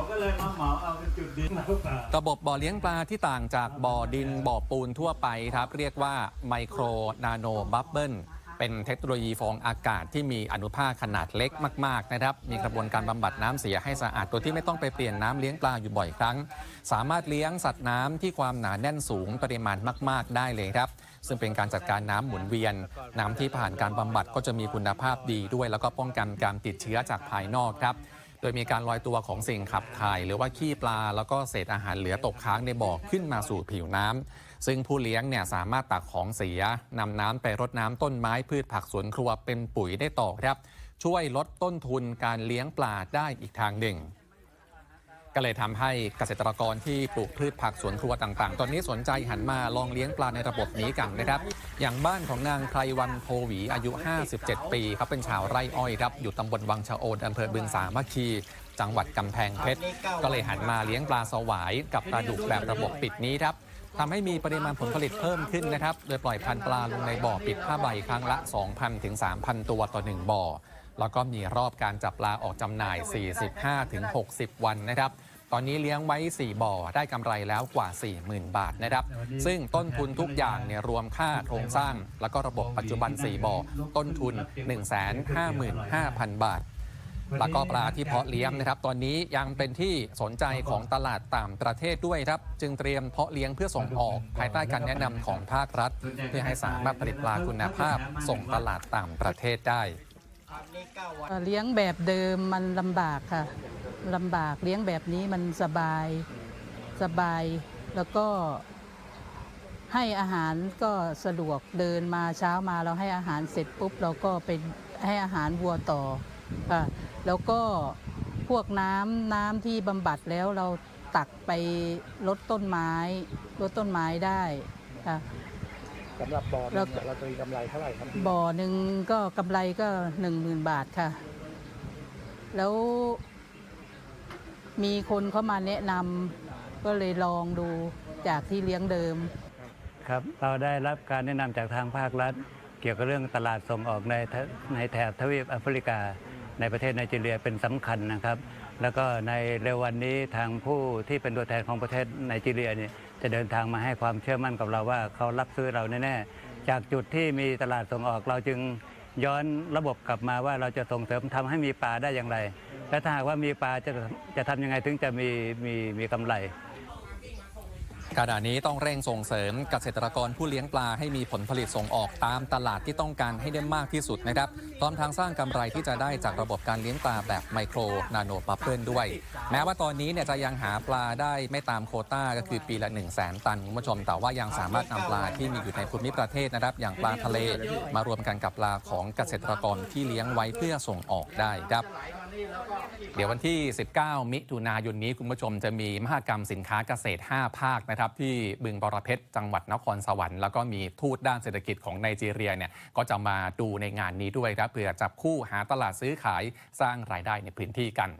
เขาก็เลยมาเหมาเอาเป็นจุดดินแล้วป่าระบบบ่อเลี้ยงปลาที่ต่างจากบ่อดินบ่อปูนทั่วไปครับ เรียกว่าไมโครนาโนบับเบิลเป็นเทคโนโลยีฟองอากาศที่มีอนุภาคขนาดเล็กมากๆนะครับ มีกระบวนการบำบัดน้ำเสียให้สะอาดโดยที่ไม่ต้องไปเปลี่ยนน้ำเลี้ยงปลาอยู่บ่อยครั้ง สามารถเลี้ยงสัตว์น้ำที่ความหนาแน่นสูงปริมาณมากๆ ได้เลยครับ ซึ่งเป็นการจัดการน้ำหมุนเวียน น้ำที่ผ่านการบำบัดก็จะมีคุณภาพดีด้วย แล้วก็ป้องกันการติดเชื้อจากภายนอกครับ โดยมีการลอยตัวของสิ่งขับถ่าย หรือว่าขี้ปลา แล้วก็เศษอาหารเหลือตกค้างในบ่อขึ้นมาสู่ผิวน้ำซึ่งผู้เลี้ยงเนี่ยสามารถตักของเสียนำน้ำไปรดน้ำต้นไม้พืชผักสวนครัวเป็นปุ๋ยได้ต่อครับ ช่วยลดต้นทุนการเลี้ยงปลาได้อีกทางหนึ่ง ก็เลยทำให้เกษตรกรที่ปลูกพืชผักสวนครัวต่างๆ ตอนนี้สนใจหันมาลองเลี้ยงปลาในระบบนี้กันนะครับ อย่างบ้านของนางไพรวันโพหวีอายุ 57 ปีครับเป็นชาวไร่อ้อยครับ อยู่ตำบลวังชะโอนอำเภอบึงสามัคคีจังหวัดกำแพงเพชร ก็เลยหันมาเลี้ยงปลาสวายกับปลาดุกแบบระบบปิดนี้ครับทำให้มีปริมาณผลผลิตเพิ่มขึ้นนะครับ โดยปล่อยพันธุ์ปลาลงในบ่อปิดผ้าใบครั้งละ 2,000ถึง3,000 ตัวต่อ 1 บ่อ แล้วก็มีรอบการจับปลาออกจำหน่าย 45ถึง60 วันนะครับตอนนี้เลี้ยงไว้ 4 บ่อได้กำไรแล้วกว่า 40,000 บาทนะครับ ซึ่งต้นทุนทุกอย่างเนี่ยรวมค่าโครงสร้าง แล้วก็ระบบปัจจุบัน 4 บ่อ ต้นทุน 155,000 บาท แล้วก็ปลาที่เพาะเลี้ยงนะครับ ตอนนี้ยังเป็นที่สนใจของตลาดต่างประเทศด้วยครับ จึงเตรียมเพาะเลี้ยงเพื่อส่งออกภายใต้การแนะนำของภาครัฐ เพื่อให้สามารถผลิตปลาคุณภาพส่งตลาดต่างประเทศได้ เลี้ยงแบบเดิมมันลำบากค่ะลำบากเลี้ยงแบบนี้มันสบายสบาย แล้วก็ให้อาหารก็สะดวกเดินมาเช้ามาเราให้อาหารเสร็จปุ๊บเราก็ไปให้อาหารวัวต่อค่ะแล้วก็พวกน้ำน้ำที่บำบัดแล้วเราตักไปลดต้นไม้ลดต้นไม้ได้ค่ะ สำหรับบ่อหแล้นึวงเนี่ยเราจะมีกำไรเท่าไหร่ครับบ่อหนึ่งก็กำไรก็หนึ่งหมื่นบาทค่ะ แล้ว มีคนเข้ามาแนะนำก็เลยลองดูจากที่เลี้ยงเดิม ครับเราได้รับการแนะนำจากทางภาครัฐ เกี่ยวกับเรื่องตลาดส่งออกในทะในแถบทวีปแอฟริกา ในประเทศไนจีเรียเป็นสำคัญนะครับ แล้วก็ในเร็ววันนี้ทางผู้ที่เป็นตัวแทนของประเทศไนจีเรียเนี่ยจะเดินทางมาให้ความเชื่อมั่นกับเราว่าเขารับซื้อเราแน่ๆจากจุดที่มีตลาดส่งออกเราจึงย้อนระบบกลับมาว่าเราจะส่งเสริมทำให้มีปลาได้อย่างไร และถ้าหากว่ามีปลาจะจะทำยังไงถึงจะมีมีมีกำไร ขณะนี้ต้องเร่งส่งเสริมเกษตรกรผู้เลี้ยงปลาให้มีผลผลิตส่งออกตามตลาดที่ต้องการให้ได้มากที่สุดนะครับพร้อมทางสร้างกำไรที่จะได้จากระบบการเลี้ยงปลาแบบไมโครนาโนบับเบิลด้วย แม้ว่าตอนนี้เนี่ยจะยังหาปลาได้ไม่ตามโคต้าก็คือปีละ 1 0 0 0 0แสนตันคุณผู้ชม แต่ว่ายังสามารถนำปลาที่มีอยู่ในภูมิประเทศนะครับ อย่างปลาทะเลมารวมกันกับปลาของเกษตรกรที่เลี้ยงไว้เพื่อส่งออกได้ครับ เดี๋ยววันที่ 19 มิถุนายนนี้คุณผู้ชมจะมีมหกรรมสินค้าเกษตร 5 ภาคนะครับที่บึงบรเพชรจังหวัดนครสวรรค์แล้วก็มีทูตด้านเศรษฐกิจของไนจีเรียเนี่ยก็จะมาดูในงานนี้ด้วยครับเพื่อจับคู่หาตลาดซื้อขายสร้างรายได้ในพื้นที่กัน